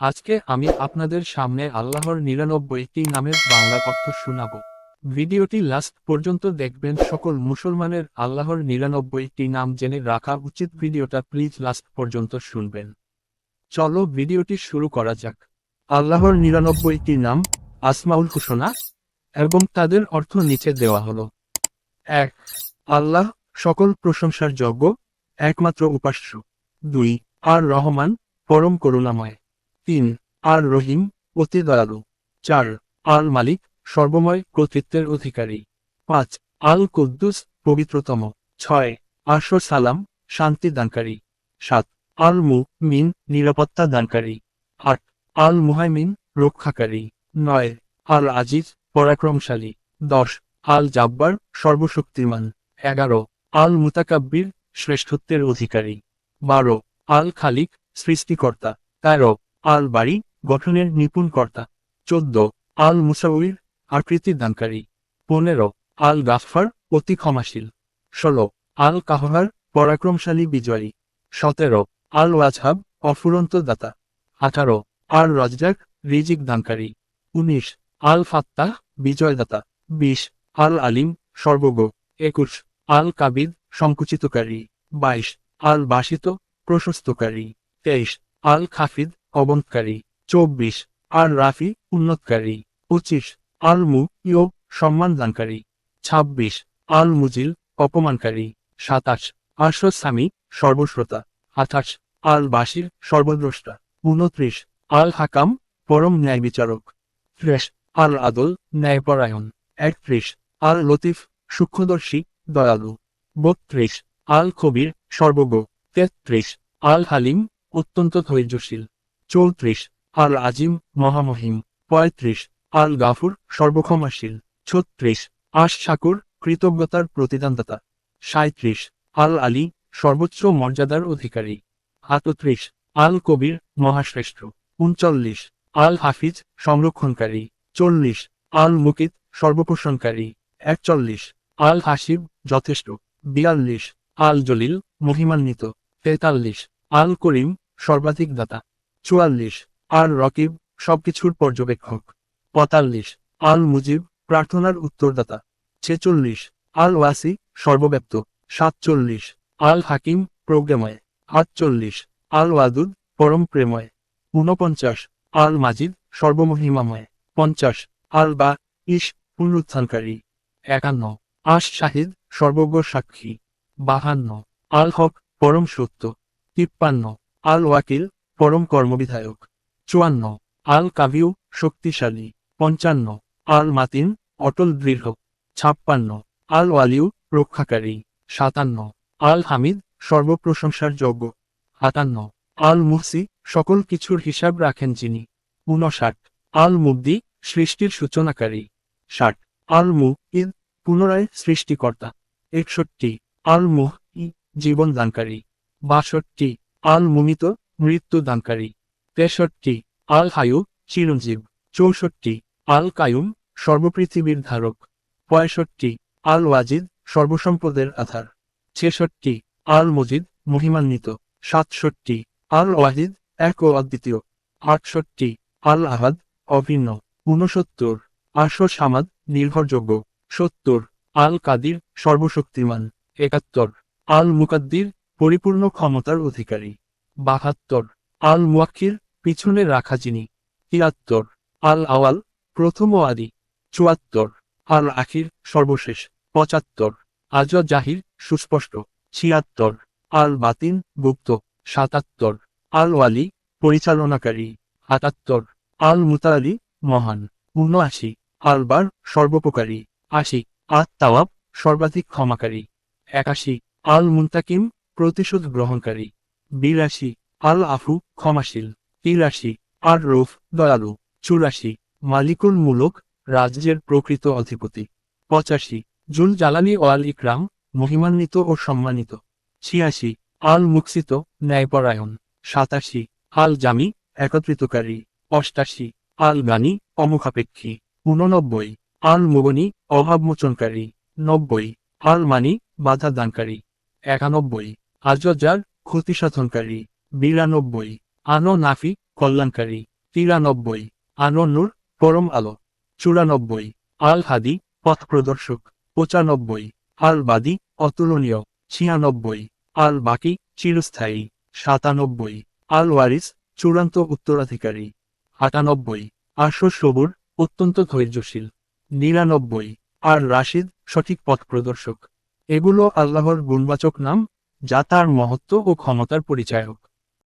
আজকে আমি আপনাদের সামনে আল্লাহর নিরানব্বইটি নামের বাংলা অর্থ শোনাব। ভিডিওটি লাস্ট পর্যন্ত দেখবেন। সকল মুসলমানের আল্লাহর নিরানব্বইটি নাম জেনে রাখা উচিত ভিডিওটা প্লিজ লাস্ট পর্যন্ত শুনবেন। চলো ভিডিওটি শুরু করা যাক। আল্লাহর নিরানব্বইটি নাম আসমাউল হুসনা এবং তাদের অর্থ নিচে দেওয়া হলো। এক, আল্লাহ সকল প্রশংসার যোগ্য, একমাত্র উপাস্য। দুই, আর রহমান পরম করুণাময়। তিন, আর রহিম, অতি দয়ালু। চার আল মালিক, সর্বময় কর্তৃত্বের অধিকারী। পাঁচ, আল কুদ্দুস, পবিত্রতম। ছয় আশ সালাম, শান্তি দানকারী। সাত, আল মু মিন নিরাপত্তা দানকারী। আট, আল মুহাইমিন, রক্ষাকারী। নয়, আল আজিজ, পরাক্রমশালী। দশ, আল জাব্বার, সর্বশক্তিমান। এগারো, আল মুতাকাব্বির, শ্রেষ্ঠত্বের অধিকারী। বারো, আল খালিক, সৃষ্টিকর্তা। তেরো আল বাড়ি গঠনের নিপুণ কর্তা। চোদ্দ আল মুসাউর আকৃতি দানকারী। পনেরো আল গাফফার অতি ক্ষমাশীল। ষোলো আল কাহহার পরাক্রমশালী বিজয়ী। সতেরো আল ওয়াজহাব অফুরন্ত দাতা আঠারো আল রজ্জাক রিজিক দানকারী। উনিশ আল ফাত্তাহ বিজয়দাতা। বিশ আল আলিম সর্বজ্ঞ। একুশ আল কাবিদ সংকুচিতকারী। বাইশ আল বাসিত প্রশস্তকারী। তেইশ আল খাফিদ অবন্তকারী, চব্বিশ, আর রাফি, উন্নতকারী, পঁচিশ আল মু ইয় সম্মান দানকারী ছাব্বিশ আল মুজিল, অপমানকারী, সাতাশ আরশ সামি সর্বশ্রোতা, আঠাশ আল বাসির সর্বদ্রষ্টা, উনত্রিশ আল হাকাম, পরম ন্যায় বিচারক, ত্রিশ আল আদল, ন্যায়পরায়ণ, একত্রিশ আল লতিফ, সূক্ষ্মদর্শী, দয়ালু, বত্রিশ আল কবির সর্বজ্ঞ, তেত্রিশ আল হালিম, অত্যন্ত ধৈর্যশীল চৌত্রিশ, আল আজিম, মহামহিম, পঁয়ত্রিশ, আল গাফুর, সর্বক্ষমাশীল, ছত্রিশ, আশ শাকুর, কৃতজ্ঞতার প্রতিদানদাতা সাঁত্রিশ আল আলী, সর্বোচ্চ মর্যাদার অধিকারী, আটত্রিশ, আল কবির, মহাশ্রেষ্ঠ, উনচল্লিশ, আল হাফিজ, সংরক্ষণকারী, চল্লিশ, আল মুকিত, সর্বপোষণকারী, একচল্লিশ, আল হাসিব যথেষ্ট, বিয়াল্লিশ, আল জলিল, মহিমান্বিত, তেতাল্লিশ, আল করিম, সর্বাধিক দাতা চুয়াল্লিশ আল রকিব সবকিছুর পর্যবেক্ষক। পঁয়তাল্লিশ আল মুজিব প্রার্থনার উত্তরদাতা। ছেচল্লিশ আল ওয়াসি সর্বব্যাপ্ত। সাতচল্লিশ আল হাকিম প্রজ্ঞাময়। আটচল্লিশ আল ওয়াদুদ পরম প্রেময় ঊনপঞ্চাশ আল মাজিদ সর্বমহিমাময়। পঞ্চাশ আল বা ইস পুনরুত্থানকারী। একান্ন আশ শাহিদ সর্বজ্ঞ সাক্ষী। বাহান্ন আল হক পরম সত্য। তিপ্পান্ন আল ওয়াকিল পরম কর্মবিধায়ক। চুয়ান্ন। আল কাভিউ শক্তিশালী। পঞ্চান্ন। আল মাতিন অটল দৃঢ়। ছাপ্পান্ন। আল ওয়ালিউ রক্ষাকারী। সাতান্ন। আল হামিদ সর্বপ্রশংসার যোগ্য আটান্ন। আল মুহসি সকল কিছুর হিসাব রাখেন যিনি। ঊনষাট। আল মুব্দি সৃষ্টির সূচনাকারী। ষাট। আল মু ইদ পুনরায় সৃষ্টিকর্তা। একষট্টি। আল মুহ ই জীবনদানকারী। বাষট্টি। আল মুমিত মৃত্যু দানকারী তেষট্টি আল হায়ু চিরঞ্জীব। চৌষট্টি আল কায়ুম সর্বপৃথিবীর ধারক। পঁয়ষট্টি আল ওয়াজিদ সর্বসম্পদের আধার। ছেষট্টি আল মজিদ মহিমান্বিত। সাতষট্টি আল ওয়াহিদ এক ও অদ্বিতীয়। আটষট্টি আল আহাদ অভিন্ন। ঊনসত্তর আশো সামাদ নির্ভরযোগ্য। সত্তর আল কাদির সর্বশক্তিমান। একাত্তর আল মুকাদ্দির পরিপূর্ণ ক্ষমতার অধিকারী। বাহাত্তর। আল মুয়াক্কির পিছনে রাখা যিনি, তিয়াত্তর। আল আওয়াল প্রথম আদি চুয়াত্তর। আল আখির সর্বশেষ, পঁচাত্তর। আজ জাহির সুস্পষ্ট, ছিয়াত্তর। আল বাতিন গুপ্ত, সাতাত্তর। আল ওয়ালি পরিচালনাকারী, আটাত্তর। আল মুতালি মহান, উনআশি। আলবার, সর্বোপকারী, আশি। আত তাওয়াব সর্বাধিক ক্ষমাকারী, একাশি। আল মুন্তাকিম প্রতিশোধ গ্রহণকারী বিরাশি আল আফু ক্ষমাশীল, তিরাশি আর রুফ দয়ালু, চুরাশি মালিকুল মুলক রাজ্যের প্রকৃত অধিপতি, পঁচাশি জুল জালালি ও আল ইকরাম মহিমান্বিত ও সম্মানিত, ছিয়াশি আল মুক্সিত ন্যায়পরায়ণ, সাতাশি আল জামি একত্রিতকারী, অষ্টাশি আল গানি অমুখাপেক্ষী ঊননব্বই আল মুগনি অভাবমোচনকারী, নব্বই আল মানি বাধা দানকারী একানব্বই আজজার ক্ষতিসাধনকারী, বিরানব্বই, আনো নাফি, কল্যাণকারী, তিরানব্বই আনন্নুর পরম আলো, চুরানব্বই, আল হাদি, পথ প্রদর্শক, পঁচানব্বই, আল বাদি, অতুলনীয়, ছিয়ানব্বই, আল বাকি, চিরস্থায়ী, সাতানব্বই, আল ওয়ারিস, চূড়ান্ত উত্তরাধিকারী, আটানব্বই আশো সবুর, অত্যন্ত ধৈর্যশীল, নিরানব্বই, আর রাশিদ, সঠিক পথ প্রদর্শক। এগুলো আল্লাহর গুণবাচক নাম যা তার মহত্ব ও ক্ষমতার পরিচায়ক।